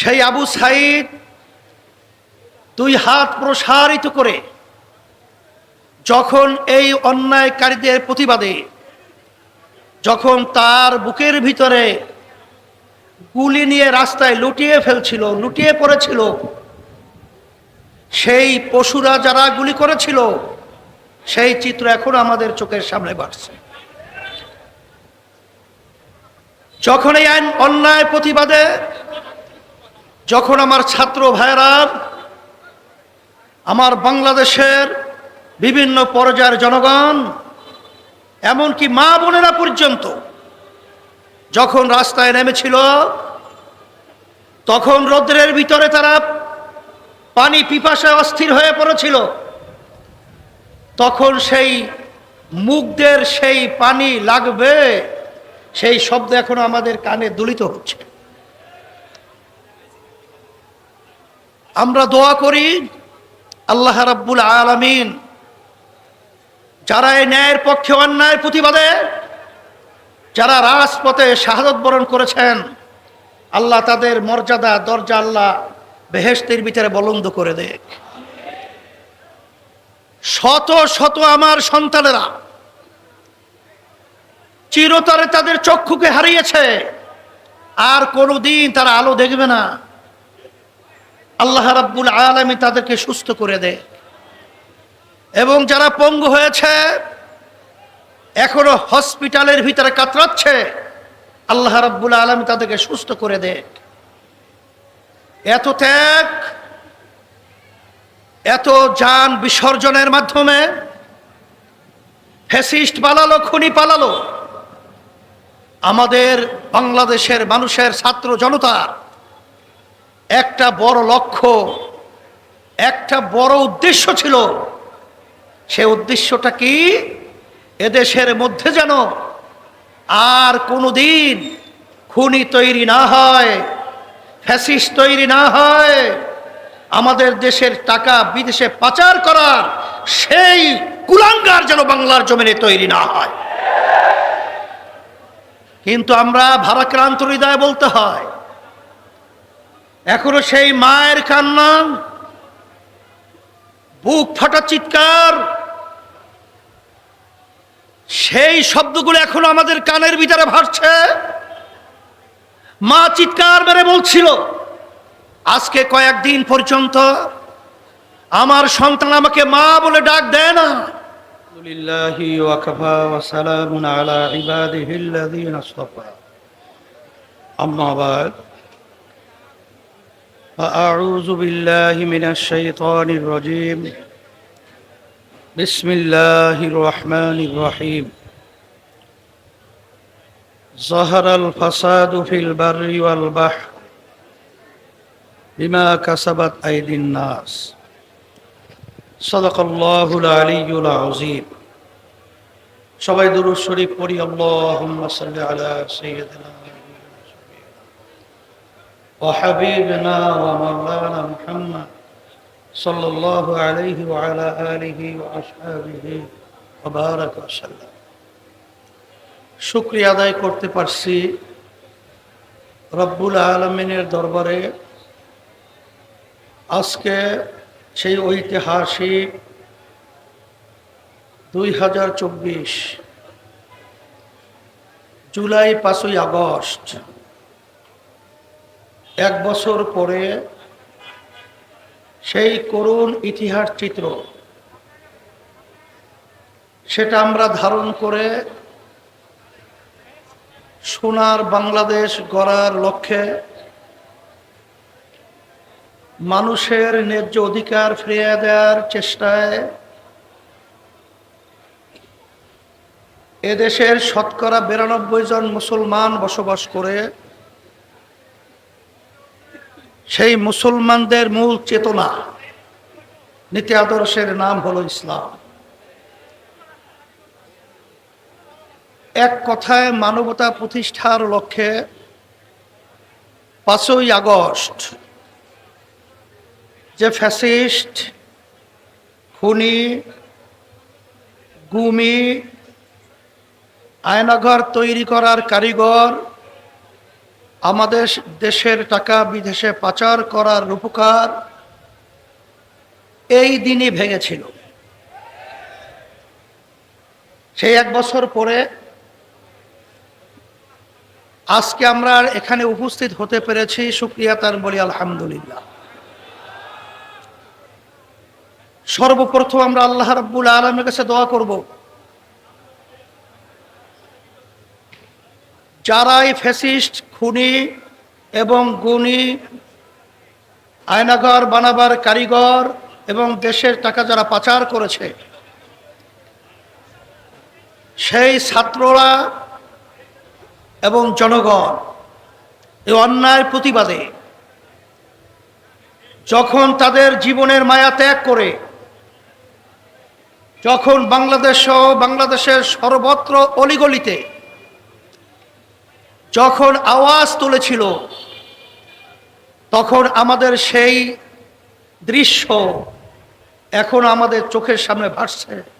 সেই আবু সাইদ দুই হাত প্রসারিত করে যখন এই অন্যায়কারীদের প্রতিবাদে, যখন তার বুকের ভিতরে গুলি নিয়ে রাস্তায় লুটিয়ে ফেলছিল, লুটিয়ে পড়েছিল, সেই পশুরা যারা গুলি করেছিল, সেই চিত্র এখন আমাদের চোখের সামনে বাড়ছে। যখন এই আইন অন্যায় প্রতিবাদে যখন আমার ছাত্র ভাইরা আমার বাংলাদেশের বিভিন্ন পর্যায়ের জনগণ, এমনকি মা বোনেরা পর্যন্ত যখন রাস্তায় নেমেছিল, তখন রৌদ্রের ভিতরে তারা পানি পিপাসায় অস্থির হয়ে পড়েছিল। তখন সেই মুখদের সেই পানি লাগবে, সেই শব্দ এখনও আমাদের কানে দলিত হচ্ছে। আমরা দোয়া করি, আল্লাহ রাব্বুল আলামিন যারা এই ন্যায়ের পক্ষে অন্যায়ের প্রতিবাদে, যারা রাজপথে শাহাদত বরণ করেছেন, আল্লাহ তাদের মর্যাদা, দরজা আল্লাহ বেহেস্তের ভিতরে বলন্দ করে দেখ শত শত আমার সন্তানেরা চিরতরে তাদের চক্ষুকে হারিয়েছে, আর কোনোদিন তারা আলো দেখবে না। আল্লাহ রাব্বুল আলমী তাদেরকে সুস্থ করে দেয় এবং যারা পঙ্গু হয়েছে, এখনও হসপিটালের ভিতরে কাতরাচ্ছে, আল্লাহ রাব্বুল আলমী তাদেরকে সুস্থ করে দেয় এত ত্যাগ, এত যান বিসর্জনের মাধ্যমে ফেসিস্ট পালালো খুনি পালালো। আমাদের বাংলাদেশের মানুষের ছাত্র জনতার একটা বড় লক্ষ্য, একটা বড় উদ্দেশ্য ছিল। সে উদ্দেশ্যটা কি? এদেশের মধ্যে যেন আর কোনো দিন খুনি তৈরি না হয় ফ্যাসিস তৈরি না হয়, আমাদের দেশের টাকা বিদেশে পাচার করার সেই কুলাঙ্গার যেন বাংলার জমিনে তৈরি না হয়। কিন্তু আমরা ভারাক্রান্ত হৃদয় বলতে হয় এখনও সেই মায়ের কান্না, বুক ফাটা চিৎকার, সেই শব্দগুলো এখনও আমাদের কানের ভিতরে ভাসছে। মা চিৎকার বেড়ে বলছিল, আজকে কয়েকদিন পর্যন্ত আমার সন্তান আমাকে মা বলে ডাক দেয় না। আম্মা আবার وسلام على عباده الذين اصطفى أما بعد فأعوذ بالله من الشيطان الرجيم بسم الله الرحمن الرحيم ظهر الفساد في البر والبحر بما كسبت أيدي الناس صدق الله العلي العظيم সবাই দুরূদ শরীফ পড়ি আল্লাহুম্মা সাল্লি আলা সাইয়্যিদিনা وحبيبنا ومولانا محمد صلى الله عليه وعلى آله وأصحابه وبارك وسلم শুক্রিয়া আদায় করতে পারছি রব্বুল আলমিনের দরবারে আজকে সেই ঐতিহাসিক দুই হাজার চব্বিশ জুলাই পাঁচই আগস্ট এক বছর পরে সেই করুণ ইতিহাস চিত্র, সেটা আমরা ধারণ করে সোনার বাংলাদেশ গড়ার লক্ষ্যে মানুষের ন্যায্য অধিকার ফিরিয়ে দেওয়ার চেষ্টায় এদেশের শতকরা বিরানব্বই জন মুসলমান বসবাস করে সেই মুসলমানদের মূল চেতনা, নীতি আদর্শের নাম হলো ইসলাম। এক কথায় মানবতা প্রতিষ্ঠার লক্ষ্যে পাঁচই আগস্ট যে ফ্যাসিস্ট, খুনি, গুমি, আয়নাঘর তৈরি করার কারিগর আমাদের দেশের টাকা বিদেশে পাচার করার রূপকার এই দিনই ভেঙেছিল। সেই এক বছর পরে আজকে আমরা এখানে উপস্থিত হতে পেরেছি। সুক্রিয়া তার বলি, আলহামদুলিল্লাহ। সর্বপ্রথম আমরা আল্লাহ রাব্বুল আলমের কাছে দোয়া করব। যারাই ফ্যাসিস্ট, খুনি এবং গুণী, আয়নাঘর বানাবার কারিগর এবং দেশের টাকা যারা পাচার করেছে, সেই ছাত্ররা এবং জনগণ এই অন্যায়ের প্রতিবাদে যখন তাদের জীবনের মায়া ত্যাগ করে, যখন বাংলাদেশ বাংলাদেশের সর্বত্র অলিগলিতে যখন আওয়াজ তুলেছিল তখন আমাদের সেই দৃশ্য এখন আমাদের চোখের সামনে ভাসছে।